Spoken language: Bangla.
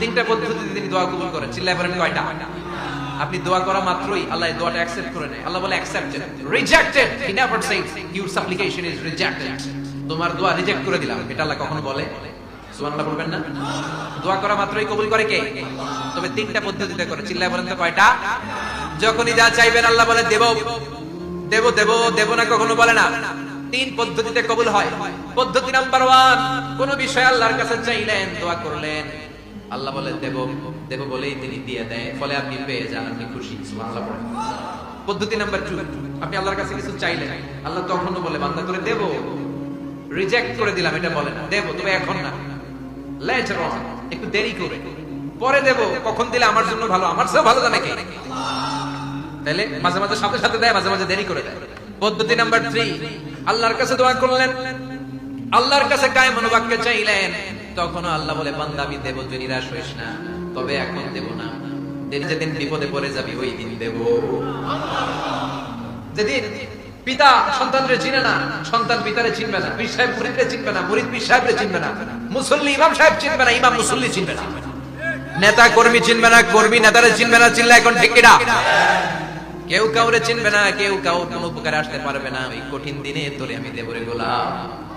তিনটা পদ্ধতিতে তিনি দোয়া কবুল করেন। চিল্লায় বলেন কয়টা? আপনি দোয়া করা মাত্রই আল্লাহ দোয়াটা অ্যাকসেপ্ট করে নেয়। আল্লাহ বলে accepted rejected he never said your supplication is rejected তোমার দোয়া রিজেক্ট করে দিলাম। এটা আল্লাহ কখনো বলে? সুবহানাল্লাহ বলবেন না? দোয়া করা মাত্রই কবুল করে কে? তবে তিনটা পদ্ধতিতে করে। চিল্লায় বলেন তো কয়টা? যখনই যা চাইবেন আল্লাহ বলে, দেব। দেব দেব দেব না কখনো বলে না। তিন পদ্ধতিতে কবুল হয়। পদ্ধতি নাম্বার ওয়ান কোন বিষয় আল্লাহর কাছে চাইলেন, দোয়া করলেন। আল্লাহ বলে দেব দেব বলেই তিনি দিয়ে দেয়, ফলে আপনি পেয়ে যান, আপনি খুশি। পদ্ধতি নাম্বার টু আপনি আল্লাহর কাছে কিছু চাইলেন, আল্লাহ তখনও বলে, বান্দা করে দেব। রিজেক্ট করে দিলাম, এটা বলে না, দেব, তবে এখন না। একটু দেরি করে। পরে দেব, কখন দিলে আমার জন্য ভালো, আমার চেয়েও ভালো তাইলে মাঝে মাঝে সাথে সাথে দেয়, মাঝে মাঝে দেরি করে দেয়। পদ্ধতি নাম্বার থ্রি আল্লাহর কাছে দোয়া করলেন। আল্লাহর কাছে কায় মনোবাক্যে চাইলেন। তখন আল্লাহ বলে, বান্দা, আমি দেব, তুই নিরাশ হইস না। তবে এখন দেব না। যেদিন বিপদে পড়ে যাবি, ওই দিন দেব। যেদিন পিতা সন্তানরে চিনে না, সন্তান পিতারে চিনবে না, পীর সাহেব মুরিদরে চিনবে না, মুরিদ পীর সাহেবরে চিনবে না, মুসল্লি ইমাম সাহেব চিনবে না, ইমাম মুসল্লি চিনবে না। নেতা কর্মী চিনবে না, কর্মী নেতারে চিনবে না, চিনলে এখন ঠিক কিনা? কেউ কাউরে চিনবে না, কেউ কাউ কোন উপকারে আসতে পারবে না। ওই কঠিন দিনে তোরে আমি দেবরে গোলাম।